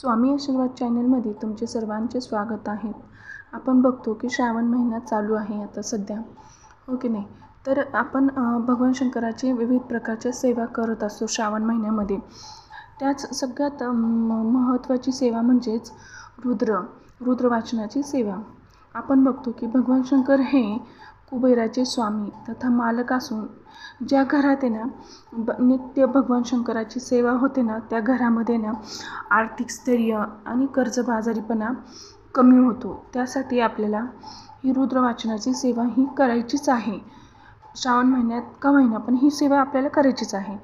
स्वामी आशीर्वाद चॅनलमध्ये तुमचे सर्वांचे स्वागत आहे. आपण बघतो की श्रावण महिना चालू आहे आता सध्या. हो की नाही? तर आपण भगवान शंकराची विविध प्रकारच्या सेवा करत असतो श्रावण महिन्यामध्ये. त्याच सगळ्यात म- महत्त्वाची सेवा म्हणजेच रुद्र रुद्रवाचनाची सेवा. आपण बघतो की भगवान शंकर हे कुबेराचे स्वामी तथा मालक असून ज्या घरात आहे ना ब नित्य भगवान शंकराची सेवा होते ना त्या घरामध्ये ना आर्थिक स्थैर्य आणि कर्जबाजारीपणा कमी होतो. त्यासाठी आपल्याला ही रुद्र वाचनाची सेवा ही करायचीच आहे. श्रावण महिन्यात का महिना पण ही सेवा आपल्याला करायचीच आहे.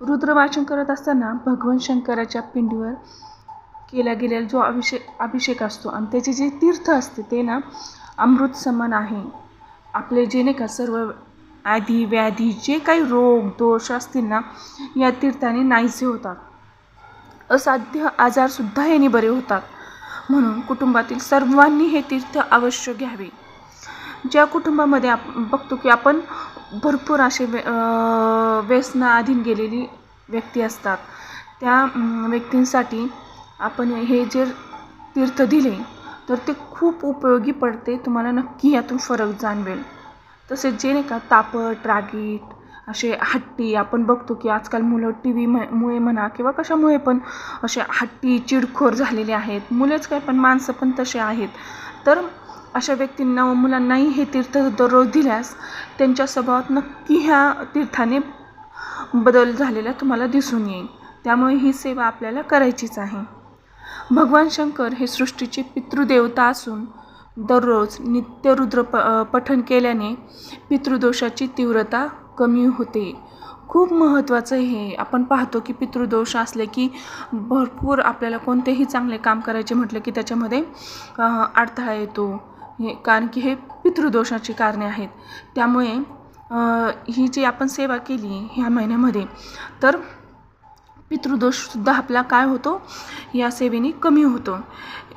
रुद्र वाचन करत असताना भगवान शंकराच्या पिंडीवर केला गेलेला जो अभिषेक अभिषेक असतो आणि त्याचे जे तीर्थ असते ते ना अमृत समान आहे. आपले जे नाही का सर्व आधी व्याधी जे काही रोग दोष असतील ना या तीर्थाने नाहीसे होतात. असाध्य आजारसुद्धा याने बरे होतात. म्हणून कुटुंबातील सर्वांनी हे तीर्थ अवश्य घ्यावे. ज्या कुटुंबामध्ये आप बघतो की आपण भरपूर असे वे व्यसना व्यसनाधीन गेलेली व्यक्ती असतात. त्या व्यक्तींसाठी आपण हे जे तीर्थ दिले तर ते खूप उपयोगी पडते तुम्हाला नक्की यातून फरक जाणवेल. तसेच जे नाही का तापट रागीट असे हट्टी आपण बघतो की आजकाल मुलं टी व्ही मुळे म्हणा किंवा कशामुळे पण असे हट्टी चिडखोर झालेले आहेत. मुलेच काय पण माणसं पण तसे आहेत. तर अशा व्यक्तींना व मुलांनाही हे तीर्थ दररोज दिल्यास त्यांच्या स्वभावात नक्की ह्या तीर्थाने बदल झालेला तुम्हाला दिसून येईल. त्यामुळे ही सेवा आपल्याला करायचीच आहे. भगवान शंकर हे सृष्टीचे पितृदेवता असून दररोज नित्य रुद्र प पठण केल्याने पितृदोषाची तीव्रता कमी होते. खूप महत्त्वाचं हे. आपण पाहतो की पितृदोष असले की भरपूर आपल्याला कोणतेही चांगले काम करायचे म्हटलं की त्याच्यामध्ये अडथळा येतो. हे कारण की हे पितृदोषाची कारणे आहेत. त्यामुळे ही जी आपण सेवा केली ह्या महिन्यामध्ये तर पितृदोषसुद्धा आपला काय होतो? या सेवेने कमी होतो.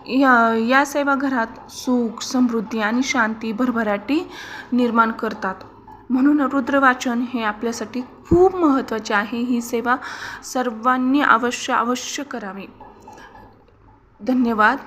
या या सेवा घरात सुख समृद्धी आणि शांती भरभराटी निर्माण करतात. म्हणून रुद्रवाचन हे आपल्यासाठी खूप महत्त्वाचे आहे. ही सेवा सर्वांनी अवश्य अवश्य करावी. धन्यवाद.